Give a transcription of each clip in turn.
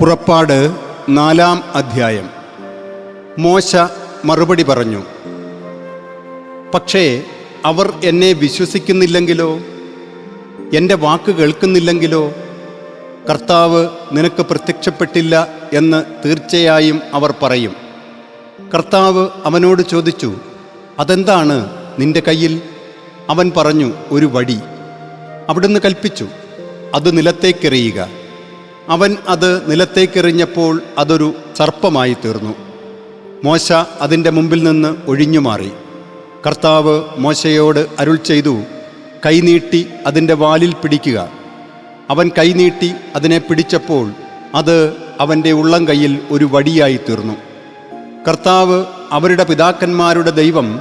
പുറപ്പാട് നാലാം അധ്യായം. മോശ മറുപടി പറഞ്ഞു പക്ഷേ അവർ എന്നെ വിശ്വസിക്കുന്നില്ലെങ്കിലോ? എന്റെ വാക്ക് കേൾക്കുന്നില്ലെങ്കിലോ? കർത്താവ് നിനക്ക് പ്രത്യക്ഷപ്പെട്ടില്ല എന്ന് തീർച്ചയായും അവർ പറയും. കർത്താവ് അവനോട് ചോദിച്ചു അതെന്താണ് നിന്റെ കയ്യിൽ? അവൻ പറഞ്ഞു ഒരു വടി. അവിടുന്ന് കൽപ്പിച്ചു അത് നിലത്തേക്കെറിയുക. അവൻ അത് നിലത്തേക്കെറിഞ്ഞപ്പോൾ അതൊരു സർപ്പമായി തീർന്നു. മോശ അതിന്റെ മുമ്പിൽ നിന്ന് ഒഴിഞ്ഞു മാറി. കർത്താവ് മോശയോട് അരുൾ ചെയ്തു കൈനീട്ടി അതിന്റെ വാലിൽ പിടിക്കുക. അവൻ കൈനീട്ടി അതിനെ പിടിച്ചപ്പോൾ അത് അവന്റെ ഉള്ളം കയ്യിൽ ഒരു വടിയായി തീർന്നു. കർത്താവ് അവരുടെ പിതാക്കന്മാരുടെ ദൈവം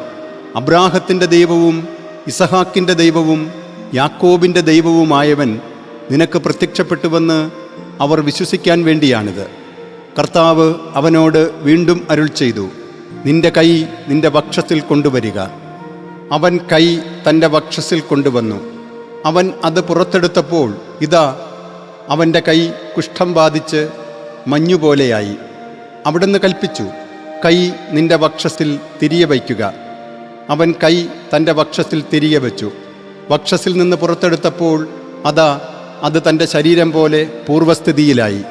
അബ്രാഹത്തിന്റെ ദൈവവും ഇസഹാക്കിന്റെ ദൈവവും യാക്കോബിന്റെ ദൈവവുമായവൻ നിനക്ക് പ്രത്യക്ഷപ്പെട്ടുവെന്ന് അവർ വിശ്വസിക്കാൻ വേണ്ടിയാണിത്. കർത്താവ് അവനോട് വീണ്ടും അരുൾ ചെയ്തു നിന്റെ കൈ നിന്റെ വക്ഷത്തിൽ കൊണ്ടുവരിക. അവൻ കൈ തന്റെ വക്ഷസിൽ കൊണ്ടുവന്നു. അവൻ അത് പുറത്തെടുത്തപ്പോൾ ഇതാ അവന്റെ കൈ കുഷ്ഠം ബാധിച്ച് മഞ്ഞുപോലെയായി. അവിടുന്ന് കൽപ്പിച്ചു കൈ നിന്റെ വക്ഷസിൽ തിരികെ വയ്ക്കുക. അവൻ കൈ തന്റെ വക്ഷത്തിൽ തിരികെ വച്ചു. വക്ഷസിൽ നിന്ന് പുറത്തെടുത്തപ്പോൾ അതാ അത് തന്റെ ശരീരം പോലെ പൂർവസ്ഥിതിയിലായി.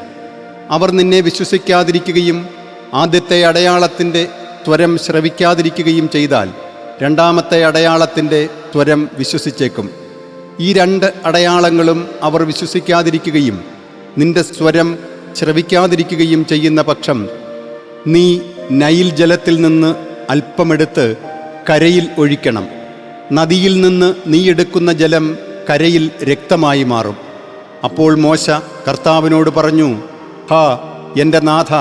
അവർ നിന്നെ വിശ്വസിക്കാതിരിക്കുകയും ആദ്യത്തെ അടയാളത്തിന്റെ ത്വരം ശ്രവിക്കാതിരിക്കുകയും ചെയ്താൽ രണ്ടാമത്തെ അടയാളത്തിന്റെ ത്വരം വിശ്വസിച്ചേക്കും. ഈ രണ്ട് അടയാളങ്ങളും അവർ വിശ്വസിക്കാതിരിക്കുകയും നിന്റെ സ്വരം ശ്രവിക്കാതിരിക്കുകയും ചെയ്യുന്ന പക്ഷം നീ നൈൽ ജലത്തിൽ നിന്ന് അല്പമെടുത്ത് കരയിൽ ഒഴിക്കണം. നദിയിൽ നിന്ന് നീ എടുക്കുന്ന ജലം കരയിൽ രക്തമായി മാറും. അപ്പോൾ മോശ കർത്താവിനോട് പറഞ്ഞു ഹ എന്റെ നാഥ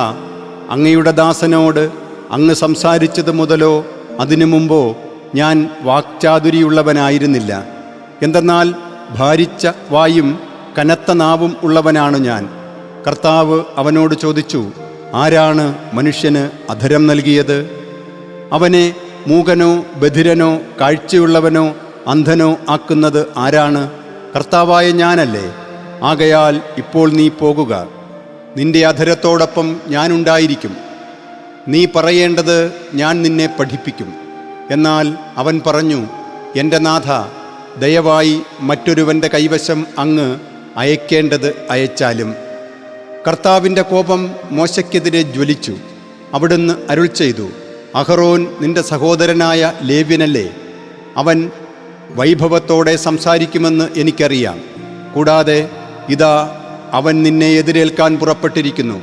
അങ്ങയുടെ ദാസനോട് അങ്ങ് സംസാരിച്ചത് മുതലോ അതിനു മുമ്പോ ഞാൻ വാക്ചാതുരിയുള്ളവനായിരുന്നില്ല. എന്തെന്നാൽ ഭാരിച്ച വായും കനത്ത നാവും ഉള്ളവനാണ് ഞാൻ. കർത്താവ് അവനോട് ചോദിച്ചു ആരാണ് മനുഷ്യന് അധരം നൽകിയത്? അവനെ മൂകനോ ബധിരനോ കാഴ്ചയുള്ളവനോ അന്ധനോ ആക്കുന്നത് ആരാണ്? കർത്താവായ ഞാനല്ലേ? ആകയാൽ ഇപ്പോൾ നീ പോകുക. നിന്റെ അധരത്തോടൊപ്പം ഞാനുണ്ടായിരിക്കും. നീ പറയേണ്ടത് ഞാൻ നിന്നെ പഠിപ്പിക്കും. എന്നാൽ അവൻ പറഞ്ഞു എന്റെ നാഥ ദയവായി മറ്റൊരുവന്റെ കൈവശം അങ്ങ് അയക്കേണ്ടത് അയച്ചാലും. കർത്താവിന്റെ കോപം മോശയ്ക്കെതിരെ ജ്വലിച്ചു. അവിടുന്ന് അരുൾ ചെയ്തു അഹറോൻ നിന്റെ സഹോദരനായ ലേവ്യനല്ലേ? അവൻ വൈഭവത്തോടെ സംസാരിക്കുമെന്ന് എനിക്കറിയാം. കൂടാതെ ഇതാ അവൻ നിന്നെ എതിരേൽക്കാൻ പുറപ്പെട്ടിരിക്കുന്നു.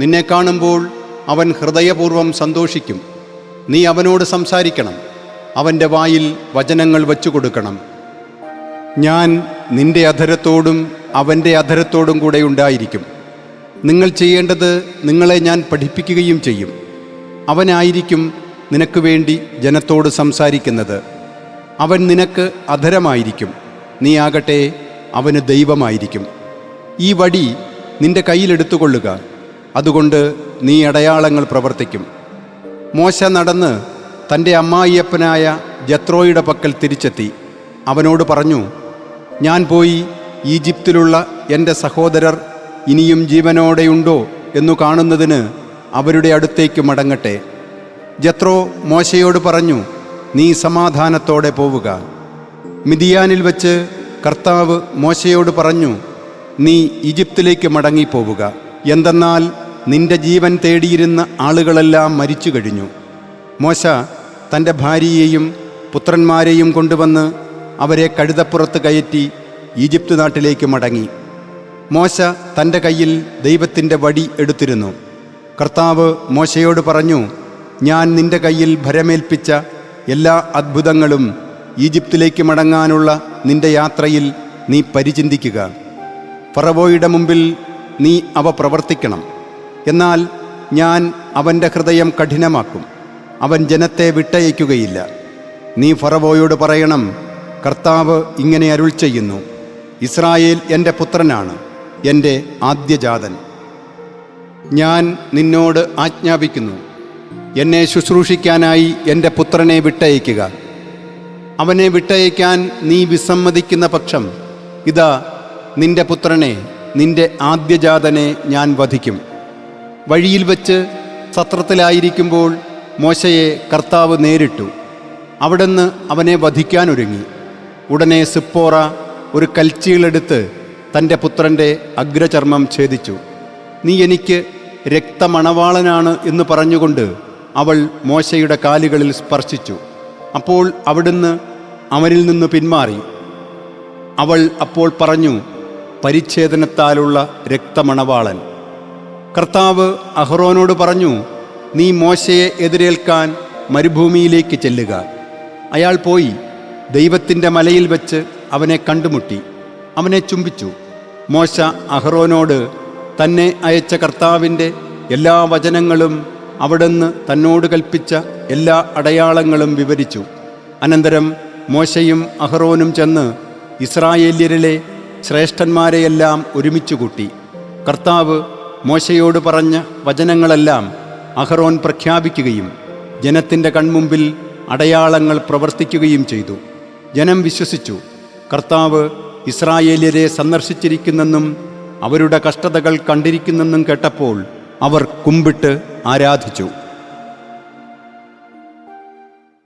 നിന്നെ കാണുമ്പോൾ അവൻ ഹൃദയപൂർവം സന്തോഷിക്കും. നീ അവനോട് സംസാരിക്കണം. അവന്റെ വായിൽ വചനങ്ങൾ വച്ചു കൊടുക്കണം ഞാൻ നിന്റെ അധരത്തോടും അവന്റെ അധരത്തോടും കൂടെ ഉണ്ടായിരിക്കും. നിങ്ങൾ ചെയ്യേണ്ടത് നിങ്ങളെ ഞാൻ പഠിപ്പിക്കുകയും ചെയ്യും. അവനായിരിക്കും നിനക്ക് വേണ്ടി ജനത്തോട് സംസാരിക്കുന്നത്. അവൻ നിനക്ക് അധരമായിരിക്കും. നീ ആകട്ടെ അവന് ദൈവമായിരിക്കും. ഈ വടി നിന്റെ കയ്യിലെടുത്തുകൊള്ളുക അതുകൊണ്ട് നീ അടയാളങ്ങൾ പ്രവർത്തിക്കും. മോശ നടന്ന് തന്റെ അമ്മായിയപ്പനായ ജത്രോയുടെ പക്കൽ തിരിച്ചെത്തി. അവനോട് പറഞ്ഞു ഞാൻ പോയി ഈജിപ്തിലുള്ള എന്റെ സഹോദരർ ഇനിയും ജീവനോടെയുണ്ടോ എന്നു കാണുന്നതിന് അവരുടെ അടുത്തേക്ക് മടങ്ങട്ടെ. ജത്രോ മോശയോട് പറഞ്ഞു നീ സമാധാനത്തോടെ പോവുക. മിതിയാനിൽ വച്ച് കർത്താവ് മോശയോട് പറഞ്ഞു നീ ഈജിപ്തിലേക്ക് മടങ്ങിപ്പോവുക. എന്തെന്നാൽ നിന്റെ ജീവൻ തേടിയിരുന്ന ആളുകളെല്ലാം മരിച്ചു കഴിഞ്ഞു. മോശ തന്റെ ഭാര്യയെയും പുത്രന്മാരെയും കൊണ്ടുവന്ന് അവരെ കഴുതപ്പുറത്ത് കയറ്റി ഈജിപ്ത് നാട്ടിലേക്ക് മടങ്ങി. മോശ തന്റെ കയ്യിൽ ദൈവത്തിന്റെ വടി എടുത്തിരുന്നു. കർത്താവ് മോശയോട് പറഞ്ഞു ഞാൻ നിന്റെ കയ്യിൽ ഭരമേൽപ്പിച്ച എല്ലാ അത്ഭുതങ്ങളും ഈജിപ്തിലേക്ക് മടങ്ങാനുള്ള നിന്റെ യാത്രയിൽ നീ പരിചിന്തിക്കുക. ഫറവോയുടെ മുമ്പിൽ നീ അവ പ്രവർത്തിക്കണം. എന്നാൽ ഞാൻ അവന്റെ ഹൃദയം കഠിനമാക്കും. അവൻ ജനത്തെ വിട്ടയക്കുകയില്ല. നീ ഫറവോയോട് പറയണം കർത്താവ് ഇങ്ങനെ അരുൾ ചെയ്യുന്നു. ഇസ്രായേൽ എന്റെ പുത്രനാണ് എന്റെ ആദ്യജാതൻ. ഞാൻ നിന്നോട് ആജ്ഞാപിക്കുന്നു. എന്നെ ശുശ്രൂഷിക്കാനായി എന്റെ പുത്രനെ വിട്ടയക്കുക. അവനെ വിട്ടയക്കാൻ നീ വിസമ്മതിക്കുന്ന പക്ഷം ഇതാ നിന്റെ പുത്രനെ നിന്റെ ആദ്യജാതനെ ഞാൻ വധിക്കും. വഴിയിൽ വച്ച് സത്രത്തിലായിരിക്കുമ്പോൾ മോശയെ കർത്താവ് നേരിട്ടു. അവിടുന്ന് അവനെ വധിക്കാനൊരുങ്ങി. ഉടനെ സിപ്പോറ ഒരു കൽച്ചിയിലെടുത്ത് തന്റെ പുത്രന്റെ അഗ്രചർമ്മം ഛേദിച്ചു. നീ എനിക്ക് രക്തമണവാളനാണ് എന്ന് പറഞ്ഞുകൊണ്ട് അവൾ മോശയുടെ കാലുകളിൽ സ്പർശിച്ചു. അപ്പോൾ അവിടുന്ന് അവനിൽ നിന്ന് പിന്മാറി. അവൾ അപ്പോൾ പറഞ്ഞു പരിച്ഛേദനത്താലുള്ള രക്തമണവാളൻ. കർത്താവ് അഹ്റോനോട് പറഞ്ഞു നീ മോശയെ എതിരേൽക്കാൻ മരുഭൂമിയിലേക്ക് ചെല്ലുക. അയാൾ പോയി ദൈവത്തിന്റെ മലയിൽ വെച്ച് അവനെ കണ്ടുമുട്ടി. അവനെ ചുംബിച്ചു. മോശ അഹ്റോനോട് തന്നെ അയച്ച കർത്താവിന്റെ എല്ലാ വചനങ്ങളും അവിടുന്ന് തന്നോട് കൽപ്പിച്ച എല്ലാ അടയാളങ്ങളും വിവരിച്ചു. അനന്തരം മോശയും അഹ്റോനും ചെന്ന് ഇസ്രായേല്യരിലെ ശ്രേഷ്ഠന്മാരെയെല്ലാം ഒരുമിച്ച് കൂട്ടി കർത്താവ് മോശയോട് പറഞ്ഞ വചനങ്ങളെല്ലാം അഹ്റോൻ പ്രഖ്യാപിക്കുകയും ജനത്തിന്റെ കൺമുമ്പിൽ അടയാളങ്ങൾ പ്രവർത്തിക്കുകയും ചെയ്തു. ജനം വിശ്വസിച്ചു കർത്താവ് ഇസ്രായേല്യരെ സന്ദർശിച്ചിരിക്കുന്നെന്നും അവരുടെ കഷ്ടതകൾ കണ്ടിരിക്കുന്നെന്നും കേട്ടപ്പോൾ അവർ കുമ്പിട്ട് ആരാധിച്ചു.